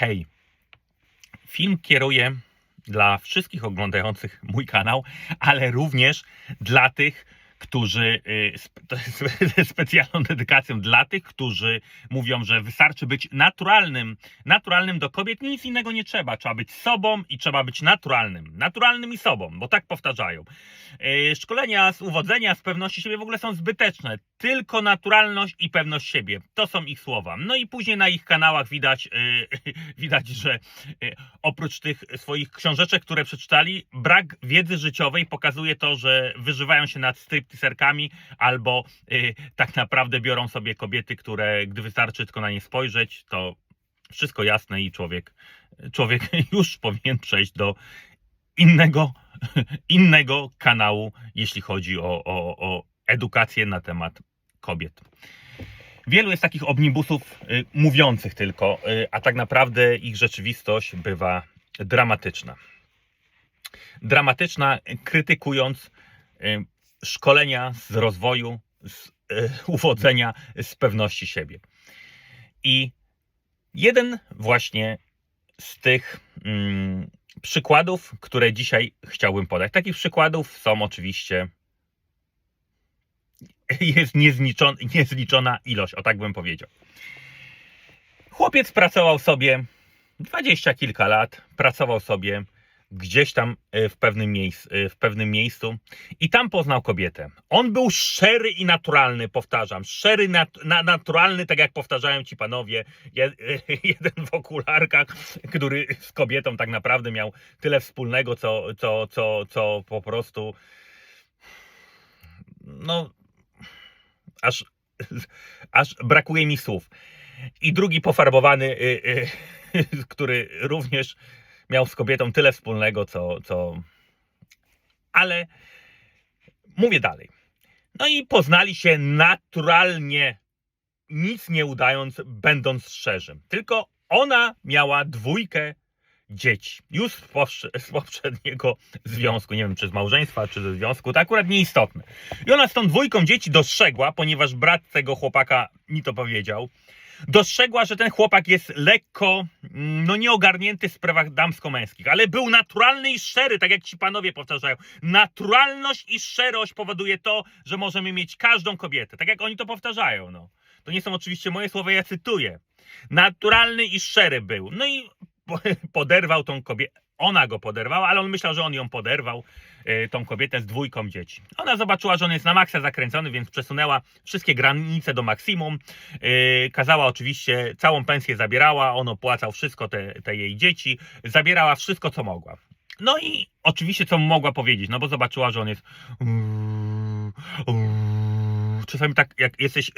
Hej, film kieruję dla wszystkich oglądających mój kanał, ale również dla tych, którzy, y, specjalną dedykacją dla tych, którzy mówią, że wystarczy być naturalnym. Naturalnym do kobiet nic innego nie trzeba. Trzeba być sobą i trzeba być naturalnym. Naturalnym i sobą, bo tak powtarzają. Y, Szkolenia z uwodzenia, z pewności siebie w ogóle są zbyteczne. Tylko naturalność i pewność siebie. To są ich słowa. No i później na ich kanałach widać, y, widać że oprócz tych swoich książeczek, które przeczytali, brak wiedzy życiowej pokazuje to, że wyżywają się nad stripteaserkami albo y, tak naprawdę biorą sobie kobiety, które gdy wystarczy tylko na nie spojrzeć, to wszystko jasne i człowiek, człowiek już powinien przejść do innego, innego kanału, jeśli chodzi o, o, o edukację na temat kobiet. Wielu jest takich omnibusów y, mówiących tylko, y, a tak naprawdę ich rzeczywistość bywa dramatyczna. Dramatyczna, krytykując y, szkolenia z rozwoju, z y, uwodzenia, z pewności siebie. I jeden właśnie z tych mm, przykładów, które dzisiaj chciałbym podać. Takich przykładów są oczywiście jest niezliczona, niezliczona ilość, o tak bym powiedział. Chłopiec pracował sobie dwadzieścia kilka lat, pracował sobie gdzieś tam e, w pewnym, miejscu, w pewnym miejscu i tam poznał kobietę. On był szczery i naturalny, powtarzam, szczery, nat, na, naturalny, tak jak powtarzają ci panowie, je, jeden w okularkach, który z kobietą tak naprawdę miał tyle wspólnego, co, co, co, co po prostu no aż, aż brakuje mi słów. I drugi pofarbowany, y, y, który również miał z kobietą tyle wspólnego, co, co. Ale mówię dalej. No i poznali się naturalnie, nic nie udając, będąc szczerzym. Tylko ona miała dwójkę dzieci. Już z, z poprzedniego związku, nie wiem czy z małżeństwa, czy ze związku, to akurat nieistotne. I ona z tą dwójką dzieci dostrzegła, ponieważ brat tego chłopaka mi to powiedział, dostrzegła, że ten chłopak jest lekko, mm, no nieogarnięty w sprawach damsko-męskich, ale był naturalny i szczery, tak jak ci panowie powtarzają. Naturalność i szczerość powoduje to, że możemy mieć każdą kobietę, tak jak oni to powtarzają, no. To nie są oczywiście moje słowa, ja cytuję. Naturalny i szczery był. No i po- poderwał tą kobietę. Ona go poderwała, ale on myślał, że on ją poderwał, y, tą kobietę z dwójką dzieci. Ona zobaczyła, że on jest na maksa zakręcony, więc przesunęła wszystkie granice do maksimum. Y, kazała oczywiście, całą pensję zabierała, on opłacał wszystko, te, te jej dzieci, zabierała wszystko, co mogła. No i oczywiście, co mogła powiedzieć, no bo zobaczyła, że on jest. Czasami tak, jak jesteś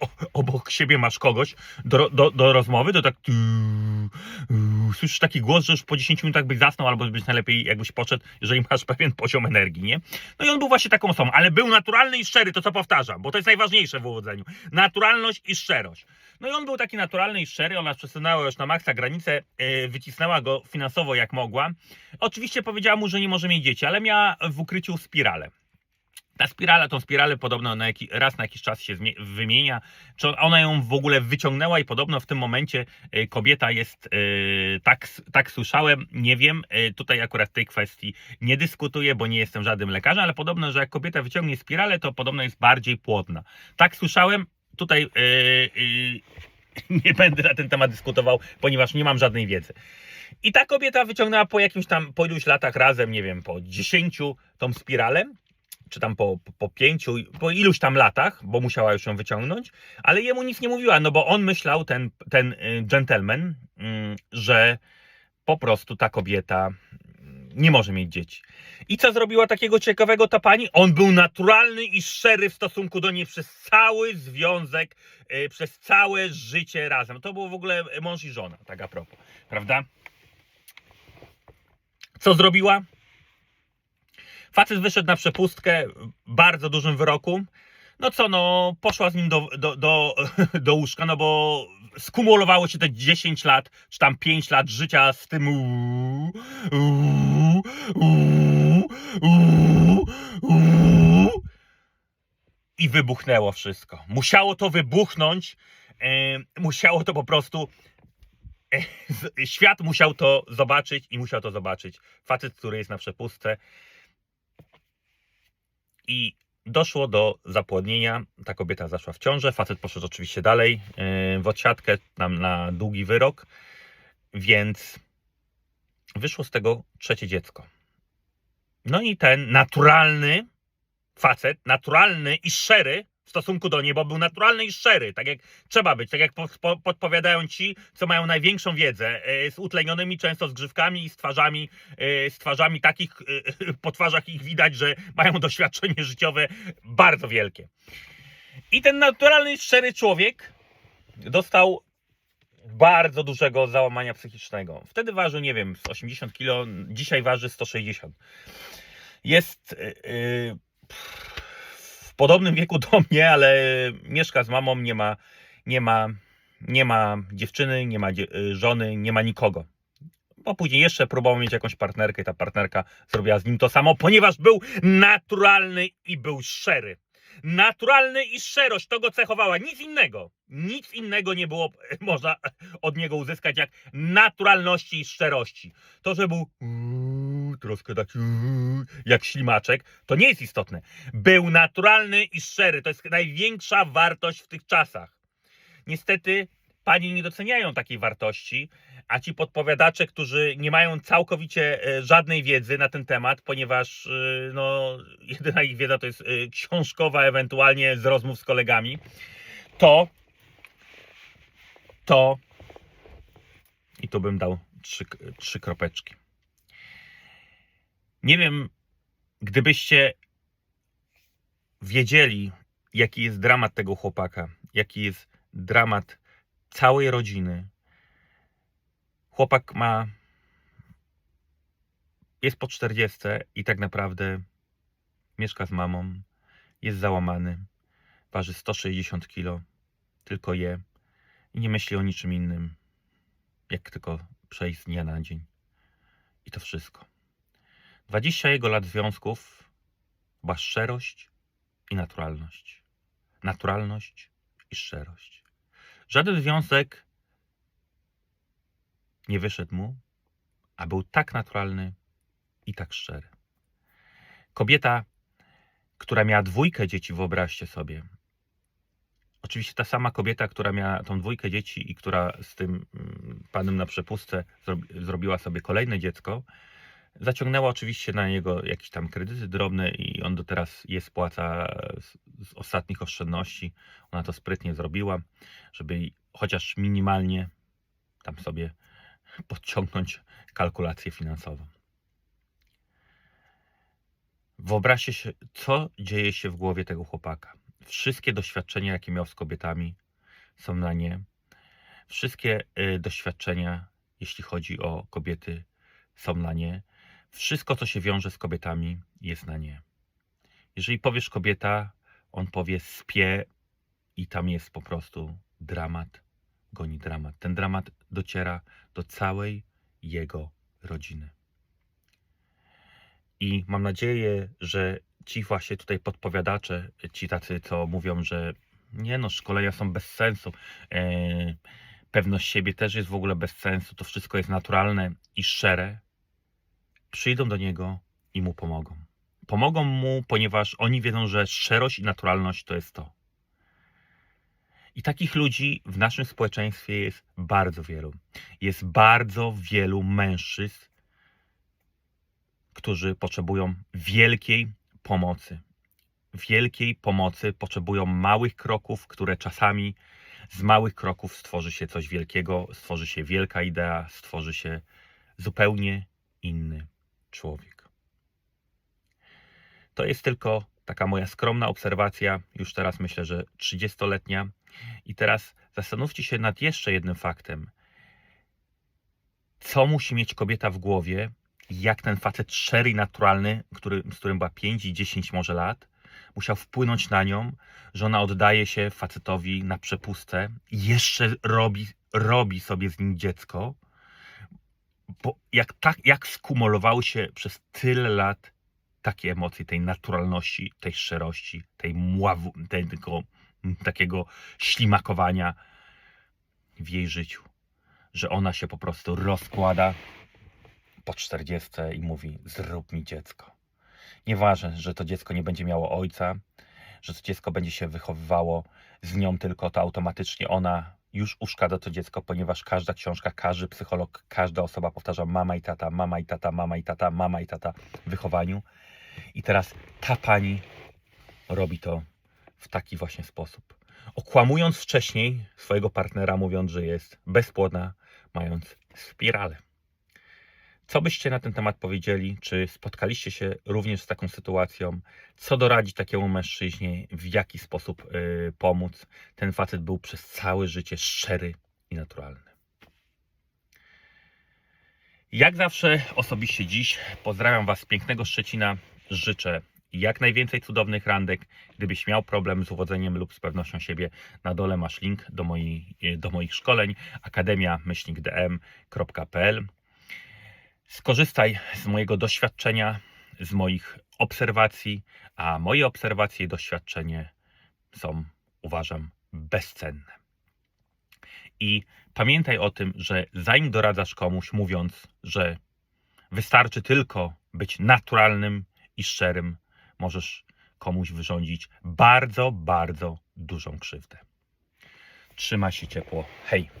o- obok siebie, masz kogoś do, do, do rozmowy, to tak. Słyszysz taki głos, że już po 10 minutach byś zasnął, albo być najlepiej, jakbyś poszedł, jeżeli masz pewien poziom energii, nie? No i on był właśnie taką osobą, ale był naturalny i szczery, to co powtarzam, bo to jest najważniejsze w uwodzeniu. Naturalność i szczerość. No i on był taki naturalny i szczery, ona przesunęła już na maksa granicę, yy, wycisnęła go finansowo jak mogła. Oczywiście powiedziała mu, że nie może mieć dzieci, ale miała w ukryciu spiralę. Ta spirala, tą spiralę podobno na jaki, raz na jakiś czas się wymienia. Czy ona ją w ogóle wyciągnęła i podobno w tym momencie y, kobieta jest, y, tak, tak słyszałem, nie wiem, y, tutaj akurat tej kwestii nie dyskutuję, bo nie jestem żadnym lekarzem, ale podobno, że jak kobieta wyciągnie spiralę, to podobno jest bardziej płodna. Tak słyszałem, tutaj y, y, nie będę na ten temat dyskutował, ponieważ nie mam żadnej wiedzy. I ta kobieta wyciągnęła po jakimś tam, po iluś latach razem, nie wiem, po 10 tą spiralę, czy tam po, po, pięciu, po iluś tam latach, bo musiała już ją wyciągnąć, ale jemu nic nie mówiła, no bo on myślał, ten, ten y, gentleman, mm, że po prostu ta kobieta mm, nie może mieć dzieci. I co zrobiła takiego ciekawego ta pani? On był naturalny i szczery w stosunku do niej przez cały związek, y, przez całe życie razem. To było w ogóle mąż i żona, tak a propos, prawda? Co zrobiła? Facet wyszedł na przepustkę bardzo dużym wyroku. No co, no poszła z nim do, do, do, do łóżka, no bo skumulowało się te 10 lat, czy tam 5 lat życia z tym i wybuchnęło wszystko. Musiało to wybuchnąć, e, musiało to po prostu z- świat musiał to zobaczyć i musiał to zobaczyć. Facet, który jest na przepustce. I doszło do zapłodnienia. Ta kobieta zaszła w ciążę. Facet poszedł oczywiście dalej yy, w odsiadkę tam na długi wyrok. Więc wyszło z tego trzecie dziecko. No i ten naturalny facet, naturalny i szczery w stosunku do niej, bo był naturalny i szczery, tak jak trzeba być, tak jak po, po, podpowiadają ci, co mają największą wiedzę, e, z utlenionymi często zgrzywkami i z twarzami, e, z twarzami takich, e, po twarzach ich widać, że mają doświadczenie życiowe bardzo wielkie. I ten naturalny szczery człowiek dostał bardzo dużego załamania psychicznego. Wtedy ważył, nie wiem, z 80 kg, dzisiaj waży 160. Jest yy, podobnym wieku do mnie, ale mieszka z mamą, nie ma, nie ma, nie ma dziewczyny, nie ma y, żony, nie ma nikogo. Bo później jeszcze próbował mieć jakąś partnerkę i ta partnerka zrobiła z nim to samo, ponieważ był naturalny i był szczery. Naturalny i szczerość to go cechowała, nic innego. Nic innego nie było e, można od niego uzyskać jak naturalności i szczerości. To, że był troszkę taki jak ślimaczek, to nie jest istotne. Był naturalny i szczery. To jest największa wartość w tych czasach. Niestety panie nie doceniają takiej wartości, a ci podpowiadacze, którzy nie mają całkowicie e, żadnej wiedzy na ten temat, ponieważ e, no, jedyna ich wiedza to jest e, książkowa, ewentualnie z rozmów z kolegami, to to i tu bym dał trzy, trzy kropeczki. Nie wiem, gdybyście wiedzieli, jaki jest dramat tego chłopaka, jaki jest dramat całej rodziny. Chłopak ma. Jest po 40 i tak naprawdę mieszka z mamą, jest załamany, waży 160 kg, tylko je i nie myśli o niczym innym, jak tylko przejść z dnia na dzień. I to wszystko. 20 jego lat związków była szczerość i naturalność. Naturalność i szczerość. Żaden związek nie wyszedł mu, a był tak naturalny i tak szczery. Kobieta, która miała dwójkę dzieci, wyobraźcie sobie. Oczywiście ta sama kobieta, która miała tą dwójkę dzieci i która z tym mm, panem na przepustce zrobi- zrobiła sobie kolejne dziecko, zaciągnęła oczywiście na niego jakieś tam kredyty drobne i on do teraz je spłaca z, z ostatnich oszczędności. Ona to sprytnie zrobiła, żeby chociaż minimalnie tam sobie podciągnąć kalkulację finansową. Wyobraźcie się, co dzieje się w głowie tego chłopaka. Wszystkie doświadczenia, jakie miał z kobietami, są na nie. Wszystkie y, doświadczenia, jeśli chodzi o kobiety, są na nie. Wszystko, co się wiąże z kobietami, jest na nie. Jeżeli powiesz kobieta, on powie spie i tam jest po prostu dramat, goni dramat. Ten dramat dociera do całej jego rodziny. I mam nadzieję, że ci właśnie tutaj podpowiadacze, ci tacy, co mówią, że nie no, szkolenia są bez sensu, e, pewność siebie też jest w ogóle bez sensu, to wszystko jest naturalne i szczere, przyjdą do niego i mu pomogą. Pomogą mu, ponieważ oni wiedzą, że szczerość i naturalność to jest to. I takich ludzi w naszym społeczeństwie jest bardzo wielu. Jest bardzo wielu mężczyzn, którzy potrzebują wielkiej pomocy. Wielkiej pomocy potrzebują małych kroków, które czasami z małych kroków stworzy się coś wielkiego, stworzy się wielka idea, stworzy się zupełnie inny człowiek. To jest tylko taka moja skromna obserwacja, już teraz myślę, że 30-letnia. I teraz zastanówcie się nad jeszcze jednym faktem. Co musi mieć kobieta w głowie, jak ten facet szczery i naturalny, który, z którym była 5 i 10 może lat, musiał wpłynąć na nią, że ona oddaje się facetowi na przepustę i jeszcze robi, robi sobie z nim dziecko, bo jak, tak, jak skumulowały się przez tyle lat takie emocje, tej naturalności, tej szczerości, tej mławu, tego mm, takiego ślimakowania w jej życiu. że ona się po prostu rozkłada po 40 i mówi: Zrób mi dziecko. Nieważne, że to dziecko nie będzie miało ojca, że to dziecko będzie się wychowywało z nią tylko, to automatycznie ona już uszkadza to dziecko, ponieważ każda książka, każdy psycholog, każda osoba powtarza mama i tata, mama i tata, mama i tata, mama i tata w wychowaniu. I teraz ta pani robi to w taki właśnie sposób. Okłamując wcześniej swojego partnera, mówiąc, że jest bezpłodna, mając spiralę. Co byście na ten temat powiedzieli? Czy spotkaliście się również z taką sytuacją? Co doradzić takiemu mężczyźnie? W jaki sposób y, pomóc? Ten facet był przez całe życie szczery i naturalny. Jak zawsze, osobiście dziś pozdrawiam Was z pięknego Szczecina. Życzę jak najwięcej cudownych randek. Gdybyś miał problem z uwodzeniem lub z pewnością siebie, na dole masz link do, mojej, do moich szkoleń akademia-dm.pl Skorzystaj z mojego doświadczenia, z moich obserwacji, a moje obserwacje i doświadczenie są, uważam, bezcenne. I pamiętaj o tym, że zanim doradzasz komuś, mówiąc, że wystarczy tylko być naturalnym i szczerym, możesz komuś wyrządzić bardzo, bardzo dużą krzywdę. Trzymaj się ciepło. Hej!